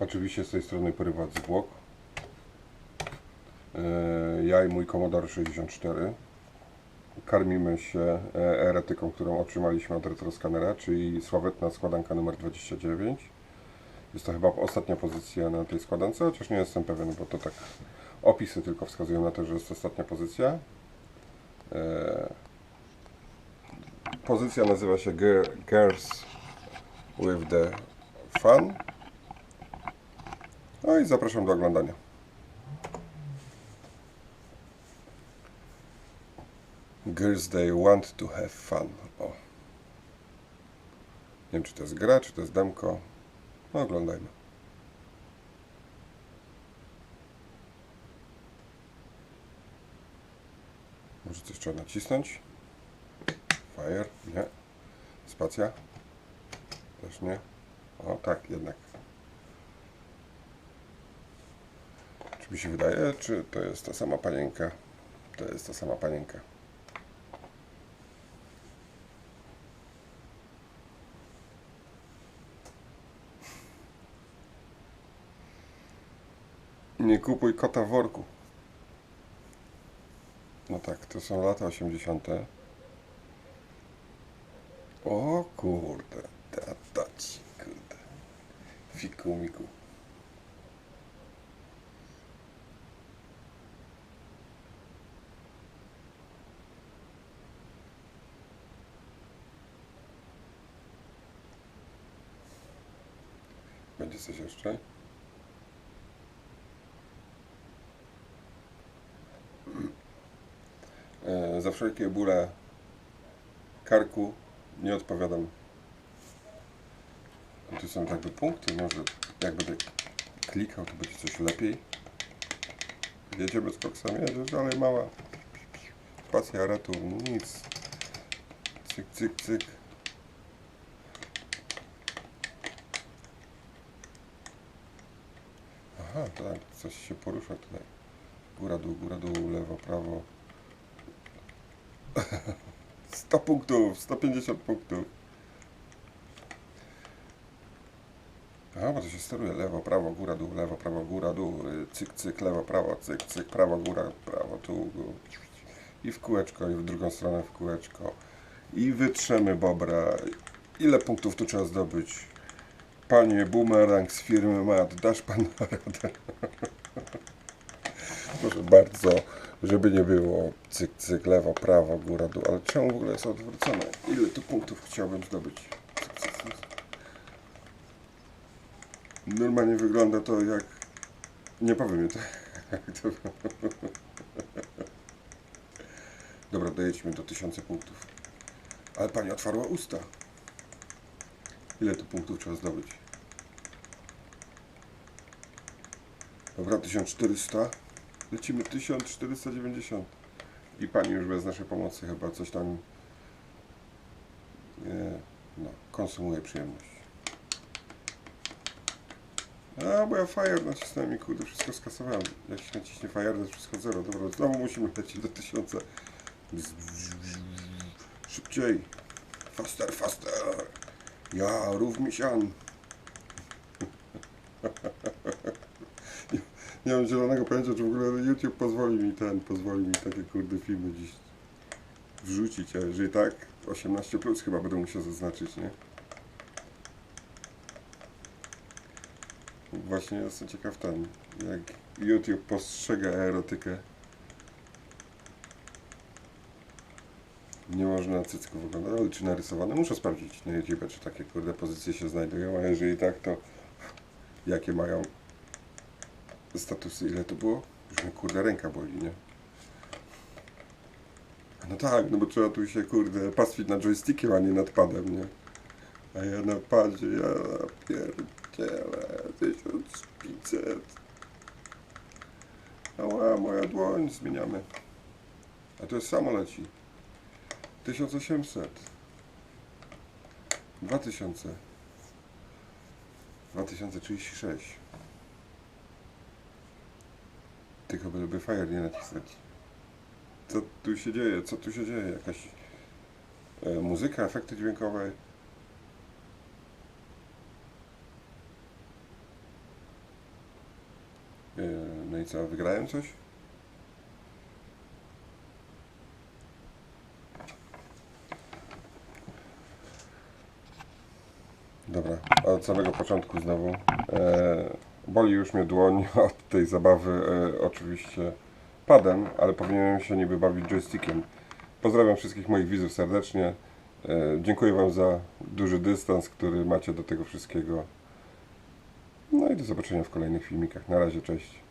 Oczywiście z tej strony prywat zwłok. E, Ja i mój Commodore 64 karmimy się e, eretyką, którą otrzymaliśmy od retroskanera, czyli sławetna składanka numer 29. Jest to chyba ostatnia pozycja na tej składance, chociaż nie jestem pewien, bo to tak opisy tylko wskazują na to, że jest ostatnia pozycja. E, Pozycja nazywa się Gir- Girls with the Fun. No i zapraszam do oglądania. Girls They Want to Have Fun. O. Nie wiem, czy to jest gra, czy to jest demko. No, oglądajmy. Może coś trzeba nacisnąć? Fire? Nie. Spacja? Też nie. O, tak, jednak. Mi się wydaje, czy to jest ta sama panienka? To jest ta sama panienka. Nie kupuj kota w worku. No tak, to są lata 80. O kurde, tata ci, kurde. Fiku miku. Będzie coś jeszcze? E, za wszelkie bóle karku nie odpowiadam. Tu są jakby punkty, może jak będę klikał, to będzie coś lepiej. Jedziemy z koksem, jedziesz dalej mała. Spacja, ratu, nic. Cyk, cyk, cyk. Aha, tak, coś się porusza tutaj. Góra, dół, góra, dół, lewo, prawo. 100 punktów, 150 punktów. Aha, bo to się steruje lewo, prawo, góra, dół, lewo, prawo, góra, dół, cyk, cyk, lewo, prawo, cyk, cyk, prawo, góra, prawo, tu. I w kółeczko, i w drugą stronę w kółeczko. I wytrzemy bobra. Ile punktów tu trzeba zdobyć? Panie Boomerang z firmy MAT, dasz pan radę? Proszę bardzo, żeby nie było cyk, cyk, lewo, prawo, góra, dół. Ale czemu w ogóle jest odwrócone? Ile tu punktów chciałbym zdobyć? Cyk, cyk, cyk. Normalnie wygląda to jak... Nie powiem to. Dobra, dojedźmy do tysiąca punktów. Ale pani otwarła usta. Ile tu punktów trzeba zdobyć? Dobra, 1400. Lecimy 1490. I pani już bez naszej pomocy chyba coś tam nie, no, konsumuje przyjemność. A, bo ja fire nacisnąłem i kurde, wszystko skasowałem. Jak się naciśnie fire, to wszystko zero. Dobra, znowu musimy lecieć do 1000. Szybciej. Faster, faster. Ja, rów mi sian. nie, nie mam zielonego pojęcia, czy w ogóle YouTube pozwoli mi ten, pozwoli mi takie kurde filmy dziś wrzucić, a jeżeli tak, 18 plus chyba będę musiał zaznaczyć, nie? Właśnie jestem ciekaw ten, jak YouTube postrzega erotykę. Nie można cycków oglądać, ale czy narysowane? Muszę sprawdzić na YouTube, czy takie kurde pozycje się znajdują, a jeżeli tak, to jakie mają statusy, ile to było? Już mnie kurde ręka boli, nie? No tak, no bo trzeba tu się kurde pastwić nad joystickiem, a nie nad padem, nie? A ja na padzie, ja pierdzielę, 1500. Ała, moja dłoń, zmieniamy. A to jest samo leci. 1800. 2000. 2036. Tylko byleby fire nie nacisnąć. Co tu się dzieje? Co tu się dzieje? Jakaś e, muzyka, efekty dźwiękowe. Yy, No i co, wygrałem coś? Dobra, od samego początku znowu. E, boli już mnie dłoń od tej zabawy e, oczywiście padem, ale powinienem się niby bawić joystickiem. Pozdrawiam wszystkich moich widzów serdecznie. E, dziękuję Wam za duży dystans, który macie do tego wszystkiego. No i do zobaczenia w kolejnych filmikach. Na razie, cześć.